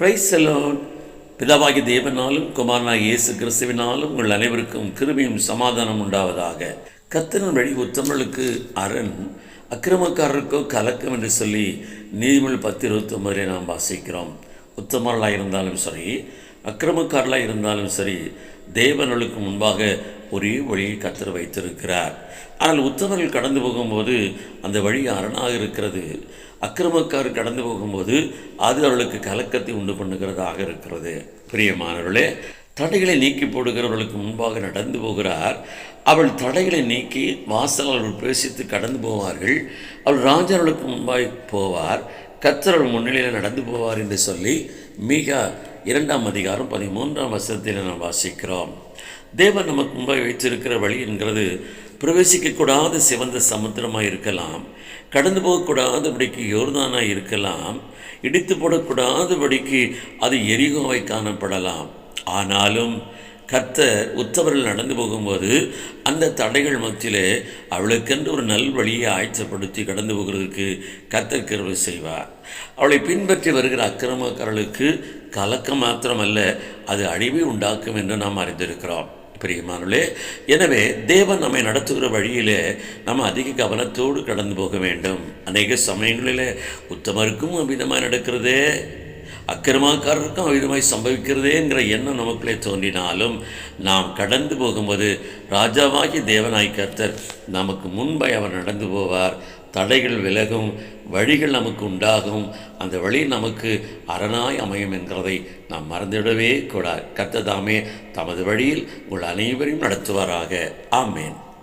Price செல்லோன் பிதாவாகி தேவனாலும் குமாரனாகி இயேசு கிறிஸ்துவினாலும் உங்கள் அனைவருக்கும் கிருமியும் சமாதானம் உண்டாவதாக. கத்தனின் வழி உத்தமர்களுக்கு அரண். அக்கிரமக்காரருக்கோ கலக்கம் என்று சொல்லி நீதிமொழி பத்து இருபத்தொம்பதிலே நாம் வாசிக்கிறோம். உத்தமர்களாக இருந்தாலும் சரி அக்கிரமக்காரர்களாக இருந்தாலும் சரி தேவனுக்கு முன்பாக ஒரே வழியை கத்தர் வைத்திருக்கிறார். ஆனால் உத்தமர்கள் கடந்து போகும்போது அந்த வழி அரணாக இருக்கிறது. அக்கிரமக்கார் கடந்து போகும்போது அது அவர்களுக்கு கலக்கத்தை உண்டு பண்ணுகிறதாக இருக்கிறது. பிரியமானவர்களே தடைகளை நீக்கி போடுகிறவர்களுக்கு முன்பாக நடந்து போகிறார். அவள் தடைகளை நீக்கி வாசல் அவர்கள் பேசித்து கடந்து போவார்கள். அவள் ராஜர்களுக்கு முன்பாக போவார். கத்தர்கள் முன்னிலையில் நடந்து போவார் என்று சொல்லி மிக இரண்டாம் அதிகாரம் பதிமூன்றாம் வசனத்தில் நாம் வாசிக்கிறோம். தேவன் நமக்கு முன்பாக வைத்திருக்கிற வழி என்கிறது பிரவேசிக்கக்கூடாத சிவந்த சமுத்திரமாக இருக்கலாம் கடந்து போகக்கூடாதபடிக்கு யோர்தானாக இருக்கலாம் இடித்து போடக்கூடாதபடிக்கு அது எரிகோவை காணப்படலாம். ஆனாலும் கர்த்தர் உத்தவர்கள் நடந்து போகும்போது அந்த தடைகள் மத்தியிலே அவளுக்கென்று ஒரு நல் வழியை ஆயத்தப்படுத்தி கடந்து போகிறதுக்கு கர்த்தர் கருவை செய்வார். அவளை பின்பற்றி வருகிற அக்கிரமக்காரர்களுக்கு கலக்கம் மாத்திரமல்ல அது அழிவை உண்டாக்கும் என்று நாம் அறிந்திருக்கிறோம். பிரியமானே எனவே தேவன் நம்மை நடத்துகிற வழியிலே நம்ம அதிக கவனத்தோடு கடந்து போக வேண்டும். அநேக சமயங்களில் உத்தமருக்கும் அவ்விதமாக நடக்கிறதே. அக்கிரமாக்காரருக்கும் அவ்விதமாய் சம்பவிக்கிறதேங்கிற எண்ணம் நமக்குள்ளே தோன்றினாலும் நாம் கடந்து போகும்போது ராஜாவாகி தேவனாய் கர்த்தர் நமக்கு முன்பை அவர் நடந்து போவார். தடைகள் விலகும் வழிகள் நமக்கு உண்டாகும். அந்த வழி நமக்கு அரணாய் அமையும் என்கிறதை நாம் மறந்துவிடவே கூடாது. கர்த்ததாமே தமது வழியில் உங்கள் அனைவரையும் நடத்துவாராக. ஆமேன்.